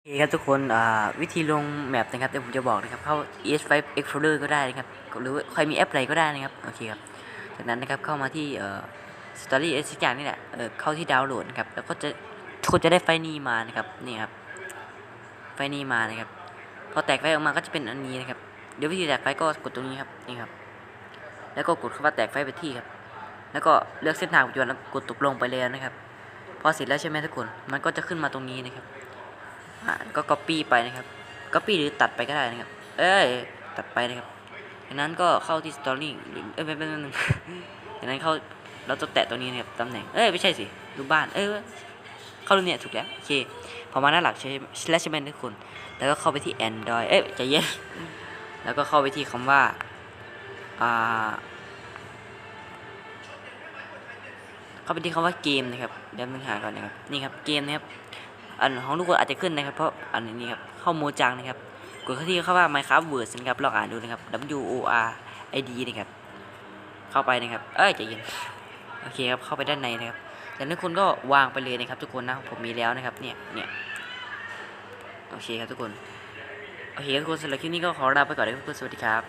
โอเคครับทุกคนวิธีลงแมปนะครับเดี๋ยวผมจะบอกนะครับเข้า ES5 Explorer ก็ได้นะครับหรือใครมีแอปอะไรก็ได้นะครับโอเคครับจากนั้นนะครับเข้ามาที่เอ่อ Story อะไรสักอย่างนี่แหละเออเข้าที่ดาวน์โหลดนะครับแล้วก็จะคุณจะได้ไฟนี้มานะครับนี่ครับไฟนี้มานะครับพอแตกไฟออกมาก็จะเป็นอันนี้นะครับเดี๋ยววิธีแตกไฟก็กดตรงนี้ครับนี่ครับแล้วก็กดคำว่าแตกไฟไปที่ครับแล้วก็เลือกเส้นทางปัจจุบันแล้วกดตกลงไปเลยนะครับ พอเสร็จแล้วใช่ไหมทุกคนมันก็จะขึ้นมาตรงนี้นะครับ อ่าก็ copy ไปนะครับ copy หรือตัดไปก็ได้นะครับ เอ้ย ตัดไปนะครับจากนั้นก็เข้าที่ story หรือเอ้ยไม่ไม่ไม่ไม่จากนั้นเข้าเราจะแตะตรงนี้นะครับตำแหน่ง เอ้ย ไม่ใช่สิ รูปบ้าน เอ้ย เข้ารูปเนี่ยถูกแล้ว โอเค พอมาหน้าหลักใช่แล้วใช่ไหมทุกคน แล้วก็เข้าไปที่ Android เอ้ยใจเย็น แล้วก็เข้าไปที่คำว่า อ่า เข้าไปที่คำว่าเกมนะครับเดี๋ยวมึงหาก่อนนะครับ นี่ครับ เกมนะครับ อันของทุกคนอาจจะขึ้นนะครับ เพราะอันนี้ครับเข้าโมจังนะครับกดเข้าที่เข้าว่า Minecraft Words นะครับลองอ่านดูนะครับ W O R I D นะครับเข้าไปนะครับ เอ้ยใจเย็นโอเคครับเข้าไปด้านในนะครับแต่ทุกคนก็วางไปเลยนะครับ ทุกคนนะผมมีแล้วนะครับเนี่ยเนี่ยโอเคครับทุกคนโอเคทุกคนสำหรับคลิปนี้ก็ขอลาไปก่อนนะครับทุกคนสวัสดีครับ